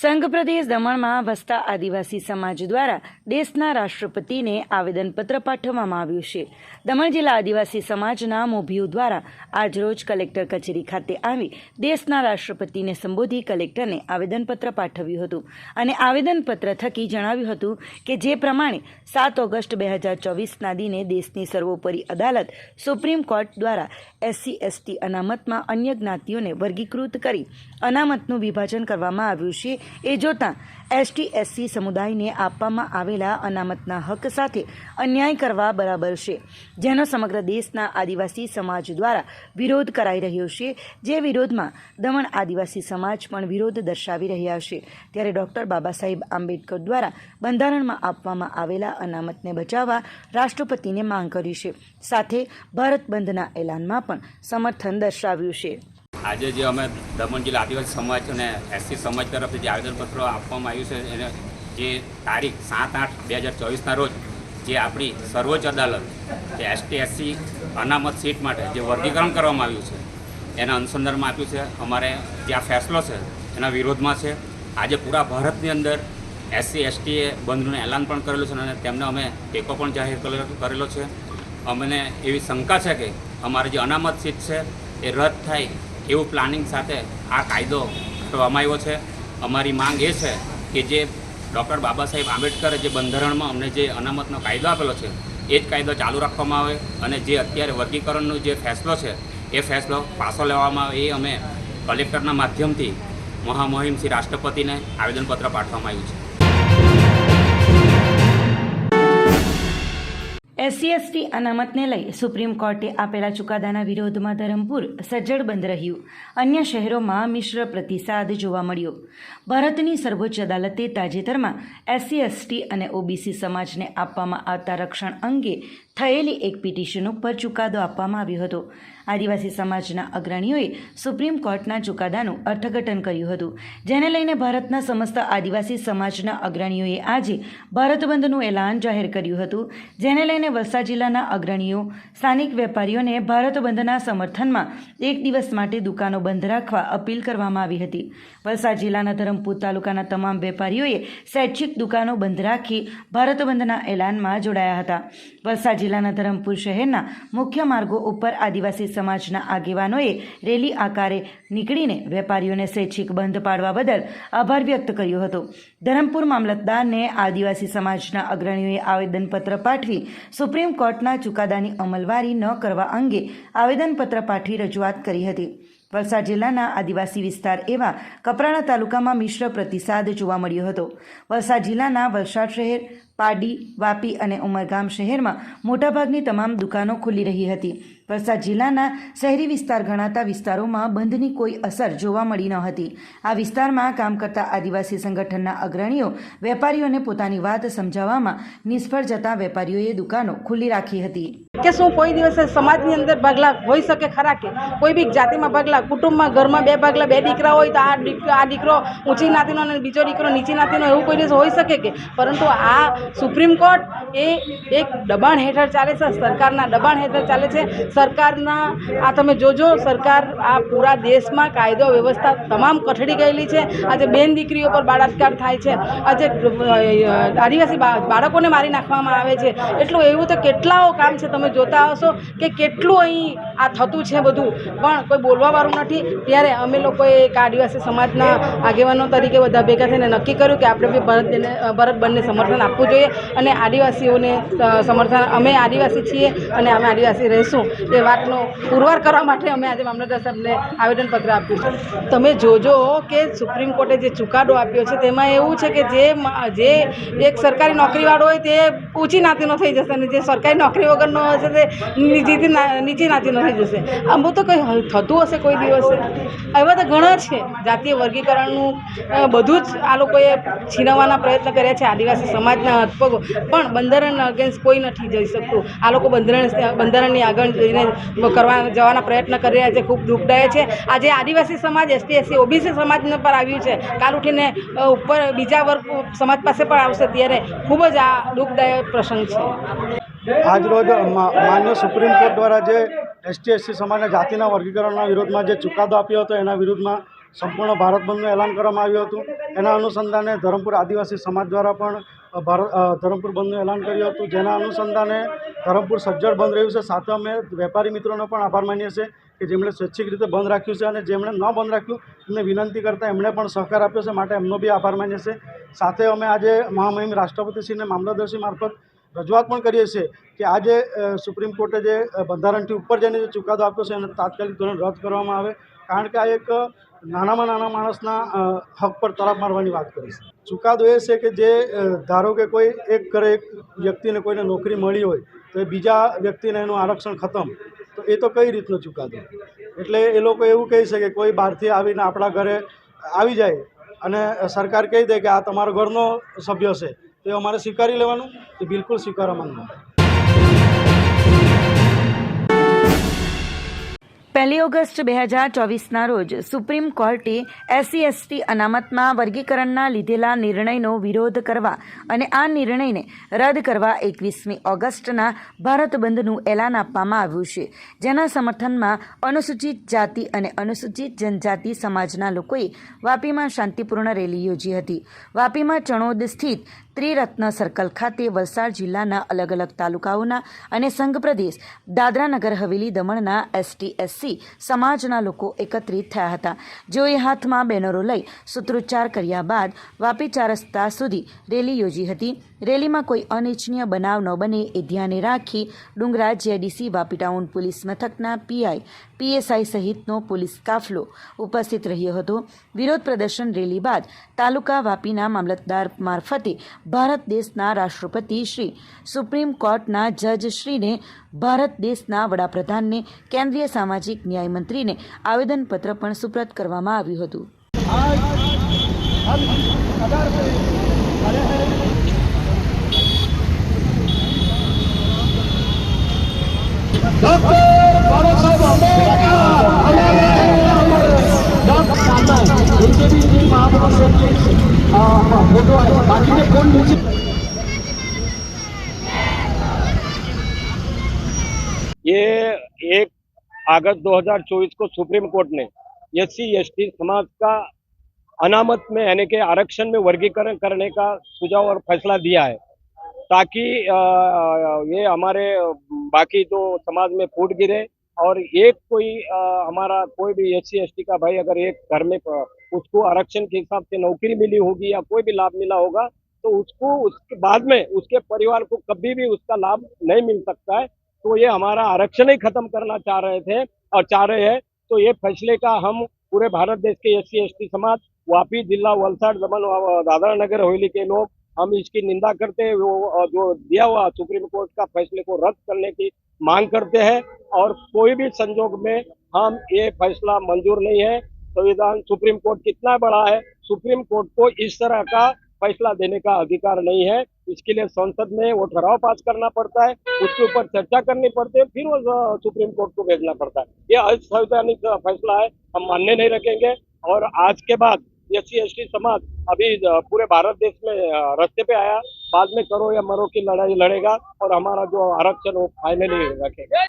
સંઘ પ્રદેશ દમણમાં વસતા આદિવાસી સમાજ દ્વારા દેશના રાષ્ટ્રપતિને આવેદનપત્ર પાઠવવામાં આવ્યું છે. દમણ જિલ્લા આદિવાસી સમાજના મોભીઓ દ્વારા આજરોજ કલેક્ટર કચેરી ખાતે આવી દેશના રાષ્ટ્રપતિને સંબોધી કલેક્ટરને આવેદનપત્ર પાઠવ્યું હતું. અને આવેદનપત્ર થકી જણાવ્યું હતું કે જે પ્રમાણે સાત ઓગસ્ટ બે હજાર ચોવીસના દિને દેશની સર્વોપરી અદાલત સુપ્રીમ કોર્ટ દ્વારા એસસી, એસટી અનામતમાં અન્ય જ્ઞાતિઓને વર્ગીકૃત કરી અનામતનું વિભાજન કરવામાં આવ્યું છે. એ જોતાં એસટી એસસી સમુદાયને આપવામાં આવેલા અનામતના હક સાથે અન્યાય કરવા બરાબર છે, જેનો સમગ્ર દેશના આદિવાસી સમાજ દ્વારા વિરોધ કરાઈ રહ્યો છે, જે વિરોધમાં દમણ આદિવાસી સમાજ પણ વિરોધ દર્શાવી રહ્યા છે. ત્યારે ડૉક્ટર બાબા સાહેબ આંબેડકર દ્વારા બંધારણમાં આપવામાં આવેલા અનામતને બચાવવા રાષ્ટ્રપતિને માંગ કરી છે. સાથે ભારત બંધના એલાનમાં પણ સમર્થન દર્શાવ્યું છે. આજે જે અમે દમણ જિલ્લા આદિવાસી સમાજ અને એસસી સમાજ તરફથી જે આવેદનપત્ર આપવામાં આવ્યું છે, એને જે તારીખ સાત આઠ બે હજાર ચોવીસના રોજ જે આપણી સર્વોચ્ચ અદાલત, જે એસટી, એસસી અનામત સીટ માટે જે વર્ગીકરણ કરવામાં આવ્યું છે, એના અનુસંધાનમાં આપ્યું છે, અમારે જે આ ફેસલો છે, એના વિરોધમાં છે. આજે પૂરા ભારતની અંદર એસસી એસટીએ બંધનું એલાન પણ કરેલું છે અને તેમને અમે ટેકો પણ જાહેર કરેલો- છે. અમને એવી શંકા છે કે અમારી જે અનામત સીટ છે, એ રદ થાય એવું પ્લાનિંગ સાથે આ કાયદો કરવામાં આવ્યો છે. અમારી માંગ એ છે કે જે ડૉક્ટર બાબા સાહેબ આંબેડકરે જે બંધારણમાં અમને જે અનામતનો કાયદો આપેલો છે, એ જ કાયદો ચાલુ રાખવામાં આવે અને જે અત્યારે વર્ગીકરણનો જે ફેસલો છે, એ ફેસલો પાછો લેવામાં આવે એ અમે કલેક્ટરના માધ્યમથી મહામહિમ શ્રી રાષ્ટ્રપતિને આવેદનપત્ર પાઠવવામાં આવ્યું છે. એસસી એસટી અનામતને લઈ સુપ્રીમ કોર્ટે આપેલા ચુકાદાના વિરોધમાં ધરમપુર સજ્જડ બંધ રહ્યું. અન્ય શહેરોમાં મિશ્ર પ્રતિસાદ જોવા મળ્યો. ભારતની સર્વોચ્ચ અદાલતે તાજેતરમાં એસસી એસટી અને ઓબીસી સમાજને આપવામાં આવતા રક્ષણ અંગે થયેલી એક પિટિશન ઉપર ચુકાદો આપવામાં આવ્યો હતો. આદિવાસી સમાજના અગ્રણીઓએ સુપ્રીમ કોર્ટના ચુકાદાનું અર્થઘટન કર્યું હતું. જેને લઈને ભારતના સમસ્ત આદિવાસી સમાજના અગ્રણીઓએ આજે ભારત બંધનું એલાન જાહેર કર્યું હતું. જેને લઈને વલસાડ જિલ્લાના અગ્રણીઓ, સ્થાનિક વેપારીઓને ભારત બંધના સમર્થનમાં એક દિવસ માટે દુકાનો બંધ રાખવા અપીલ કરવામાં આવી હતી. વલસાડ જિલ્લાના ધરમપુર તાલુકાના તમામ વેપારીઓએ સ્વૈચ્છિક દુકાનો બંધ રાખી ભારત બંધના એલાનમાં જોડાયા હતા. વલસાડ જિલ્લાના ધરમપુર શહેરના મુખ્ય માર્ગો ઉપર આદિવાસી સમાજના આગેવાનોએ રેલી આકારે નીકળીને વેપારીઓને સ્વૈચ્છિક બંધ પાડવા બદલ આભાર વ્યક્ત કર્યો હતો. ધરમપુર મામલતદારને આદિવાસી સમાજના અગ્રણીઓએ આવેદનપત્ર પાઠવી સુપ્રીમ કોર્ટના ચુકાદાની અમલવારી ન કરવા અંગે આવેદનપત્ર પાઠવી રજૂઆત કરી હતી. વલસાડ જિલ્લાના આદિવાસી વિસ્તાર એવા કપરાણા તાલુકામાં મિશ્ર પ્રતિસાદ જોવા મળ્યો હતો. વલસાડ જિલ્લાના વલસાડ શહેર પાડી, વાપી અને ઉમરગામ શહેરમાં મોટાભાગની તમામ દુકાનો ખુલ્લી રહી હતી. વલસાડ જિલ્લાના શહેરી વિસ્તાર ગણાતા વિસ્તારોમાં બંધની કોઈ અસર જોવા મળી ન હતી. આ વિસ્તારમાં કામ કરતા આદિવાસી સંગઠનના અગ્રણીઓ વેપારીઓને પોતાની વાત સમજાવવામાં નિષ્ફળ જતા વેપારીઓએ દુકાનો ખુલ્લી રાખી હતી. કે શું કોઈ દિવસે સમાજની અંદર ભાગલા હોઈ શકે ખરા કે? કોઈ બી જાતિમાં ભાગલા, કુટુંબમાં, ઘરમાં બે ભાગલા, બે દીકરા હોય તો આ દીકરો આ દીકરો ઊંચી નાતીનો અને બીજો દીકરો નીચી નાતીનો, એવું કોઈ દિવસ હોઈ શકે કે? પરંતુ આ સુપ્રીમ કોર્ટ એ એક દબાણ હેઠળ ચાલે છે, સરકારના દબાણ હેઠળ ચાલે છે. સરકારના, આ તમે જોજો, સરકાર આ પૂરા દેશમાં કાયદો વ્યવસ્થા તમામ કઠડી ગયેલી છે. આજે બેન દીકરીઓ પર બળાત્કાર થાય છે. આજે આદિવાસી બાળકોને મારી નાખવામાં આવે છે. એટલું એવું તો કેટલાઓ કામ છે તમે જોતા હશો કે કેટલું અહીં આ થતું છે બધું. પણ કોઈ બોલવાવાળું નથી. ત્યારે અમે લોકોએ એક આદિવાસી સમાજના આગેવાનો તરીકે બધા ભેગા થઈને નક્કી કર્યું કે આપણે બી ભરત બેને ભરત બંને સમર્થન આપવું જોઈએ અને આદિવાસીઓને સમર્થન, અમે આદિવાસી છીએ અને અમે આદિવાસી રહીશું. એ વાતનો પુરવાર કરવા માટે અમે આજે મામલતદાર સાહેબને આવેદનપત્ર આપ્યું છે. તમે જોજો કે સુપ્રીમ કોર્ટે જે ચુકાદો આપ્યો છે, તેમાં એવું છે કે જે જે એક સરકારી નોકરીવાળો હોય તે ઊંચી નાતીનો થઈ જશે અને જે સરકારી નોકરી વગરનો હશે તે નીચી નીચી નાતીનો થઈ જશે. આમ તો કંઈ થતું હશે કોઈ દિવસે? એવા તો ઘણા છે. જાતીય વર્ગીકરણનું બધું જ આ લોકોએ છીનવવાના પ્રયત્ન કર્યા છે. આદિવાસી સમાજના હથપગો. પણ બંધારણ અગેન્સ્ટ કોઈ નથી જઈ શકતું. આ લોકો બંધારણ, બંધારણની આગળ જઈને કરવા જવાના પ્રયત્ન કરી રહ્યા છે. ખૂબ દુઃખદાયક છે. આજે આદિવાસી સમાજ, એસટી, એસસી, ઓબીસી સમાજને પર આવ્યું છે. કાલ ઉઠીને ઉપર બીજા વર્ગ, સમાજ પાસે પણ આવશે ત્યારે ખૂબ જ આ દુઃખદાયક પ્રસંગ છે. આજરોજ માન્ય સુપ્રીમ કોર્ટ દ્વારા જે એસટી એસસી સમાજના જાતિના વર્ગીકરણના વિરોધમાં જે ચુકાદો આપ્યો હતો, એના વિરુદ્ધમાં સંપૂર્ણ ભારત બંધનું એલાન કરવામાં આવ્યું હતું. એના અનુસંધાને ધરમપુર આદિવાસી સમાજ દ્વારા પણ ભારત ધરમપુર બંધનું એલાન કર્યું હતું. જેના અનુસંધાને ધરમપુર સજ્જડ બંધ રહ્યું છે. સાથે અમે વેપારી મિત્રોનો પણ આભાર માનીએ છીએ કે જેમણે સ્વૈચ્છિક રીતે બંધ રાખ્યું છે અને જેમણે ન બંધ રાખ્યું, એમને વિનંતી કરતાં એમણે પણ સહકાર આપ્યો છે. માટે એમનો બી આભાર માનીએ છીએ. સાથે અમે આજે મહામહિમ રાષ્ટ્રપતિશ્રીને મામલતદારશ્રી મારફત રજૂઆત પણ કરીએ છીએ કે આજે સુપ્રીમ કોર્ટે જે બંધારણથી ઉપર જઈને જે ચુકાદો આપ્યો છે એને તાત્કાલિક ધોરણ રદ કરવામાં આવે. કારણ કે આ એક નાનામાં નાના માણસના હક પર તરાપ મારવાની વાત કરી છે. ચુકાદો એ છે કે જે ધારો કે કોઈ એક ઘરે એક વ્યક્તિને કોઈને નોકરી મળી હોય, તો એ બીજા વ્યક્તિને એનું આરક્ષણ ખતમ. તો એ તો કઈ રીતનો ચુકાદો? એટલે એ લોકો એવું કહી શકે કે કોઈ બહારથી આવીને આપણા ઘરે આવી જાય અને સરકાર કહી દે કે આ તમારો ઘરનો સભ્ય છે. તો એ અમારે સ્વીકારી લેવાનું, એ બિલકુલ સ્વીકારવામાં નથી પહેલી ઓગસ્ટ બે હજાર ચોવીસના રોજ સુપ્રીમ કોર્ટે એસસી, એસટી અનામતમાં વર્ગીકરણના લીધેલા નિર્ણયનો વિરોધ કરવા અને આ નિર્ણયને રદ કરવા એકવીસમી ઓગસ્ટના ભારત બંધનું એલાન આપવામાં આવ્યું છે. જેના સમર્થનમાં અનુસૂચિત જાતિ અને અનુસૂચિત જનજાતિ સમાજના લોકોએ વાપીમાં શાંતિપૂર્ણ રેલી યોજી હતી. વાપીમાં ચણોદ સ્થિત ત્રિરત્ન સર્કલ ખાતે વલસાડ જિલ્લાના અલગ અલગ તાલુકાઓના અને સંઘ પ્રદેશ દાદરાનગર હવેલી દમણના એસટીએસસી સમાજના લોકો એકત્રિત થયા હતા. જેઓએ હાથમાં બેનરો લઈ સૂત્રોચ્ચાર કર્યા બાદ વાપી ચાર રસ્તા સુધી રેલી યોજી હતી. રેલીમાં કોઈ અનિચ્છનીય બનાવ ન બને એ ધ્યાને રાખી Dungra JDC Vapi town police મથકના પીઆઈ, પીએસઆઈ સહિતનો પોલીસ કાફલો ઉપસ્થિત રહ્યો હતો. વિરોધ પ્રદર્શન રેલી બાદ તાલુકા વાપીના મામલતદાર મારફતે ભારત દેશના રાષ્ટ્રપતિ શ્રી સુપ્રીમ કોર્ટના જજ શ્રીને ભારત દેશના વડાપ્રધાનને કેન્દ્રીય સામાજિક ન્યાય મંત્રીને આવેદનપત્ર પણ સુપ્રત કરવામાં આવ્યું હતું ये एक अगस्त 2024 को सुप्रीम कोर्ट ने एस सी समाज का अनामत में, यानी कि आरक्षण में वर्गीकरण करने का सुझाव और फैसला दिया है, ताकि ये हमारे बाकी जो तो समाज में फूट गिरे और एक कोई अ, हमारा कोई भी एस सी का भाई अगर एक घर में उसको आरक्षण के हिसाब से नौकरी मिली होगी या कोई भी लाभ मिला होगा तो उसको उसके बाद में उसके परिवार को कभी भी उसका लाभ नहीं मिल सकता है। तो ये हमारा आरक्षण ही खत्म करना चाह रहे थे और चाह रहे हैं। तो ये फैसले का हम पूरे भारत देश के एस सी समाज वापी जिला वलसाड़ दमन दादरा नगर हवेली के लोग हम इसकी निंदा करते हैं, वो जो दिया हुआ सुप्रीम कोर्ट का फैसले को रद्द करने की मांग करते हैं, और कोई भी संजोग में हम ये फैसला मंजूर नहीं है। संविधान सुप्रीम कोर्ट कितना बड़ा है, सुप्रीम कोर्ट को इस तरह का फैसला देने का अधिकार नहीं है। इसके लिए संसद में वो ठहराव पास करना पड़ता है, उसके ऊपर चर्चा करनी पड़ती है, फिर वो सुप्रीम कोर्ट को भेजना पड़ता है। ये असंवैधानिक फैसला है, हम मानने नहीं रखेंगे, और आज के बाद एस सी एस टी समाज अभी अ, पूरे भारत देश में अ, रास्ते पे आया बाद में करो या मरो की लड़ाई लड़ेगा और हमारा जो आरक्षण वो फाइनली रखेगा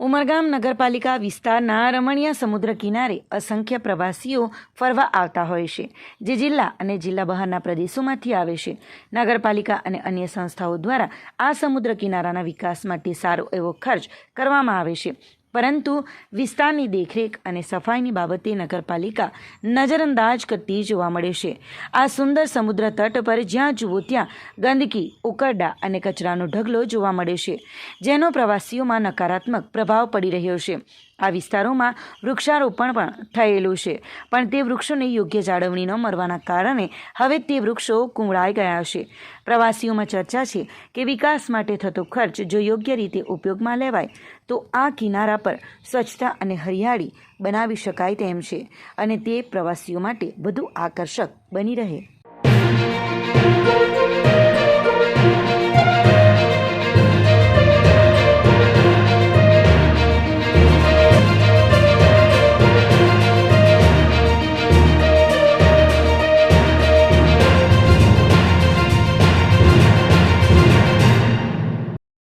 ઉમરગામ નગરપાલિકા વિસ્તારના રમણીય સમુદ્ર કિનારે અસંખ્ય પ્રવાસીઓ ફરવા આવતા હોય છે જે જિલ્લા અને જિલ્લા બહારના પ્રદેશોમાંથી આવે છે નગરપાલિકા અને અન્ય સંસ્થાઓ દ્વારા આ સમુદ્ર કિનારાના વિકાસ માટે સારો એવો ખર્ચ કરવામાં આવે છે પરંતુ વિસ્તારની દેખરેખ અને સફાઈની બાબતે નગરપાલિકા નજરઅંદાજ કરતી જોવા મળે છે. આ સુંદર સમુદ્ર તટ પર જ્યાં જુઓ ત્યાં ગંદકી, ઉકરડા અને કચરાનો ઢગલો જોવા મળે છે, જેનો પ્રવાસીઓમાં નકારાત્મક પ્રભાવ પડી રહ્યો છે. આ વિસ્તારોમાં વૃક્ષારોપણ પણ થયેલું છે. પણ તે વૃક્ષોને યોગ્ય જાળવણી ન મળવાના કારણે હવે તે વૃક્ષો કુંવળાઈ ગયા છે. પ્રવાસીઓમાં ચર્ચા છે કે વિકાસ માટે થતો ખર્ચ જો યોગ્ય રીતે ઉપયોગમાં લેવાય, તો આ કિનારા પર સ્વચ્છતા અને હરિયાળી બનાવી શકાય તેમ છે અને તે પ્રવાસીઓ માટે વધુ આકર્ષક બની રહે.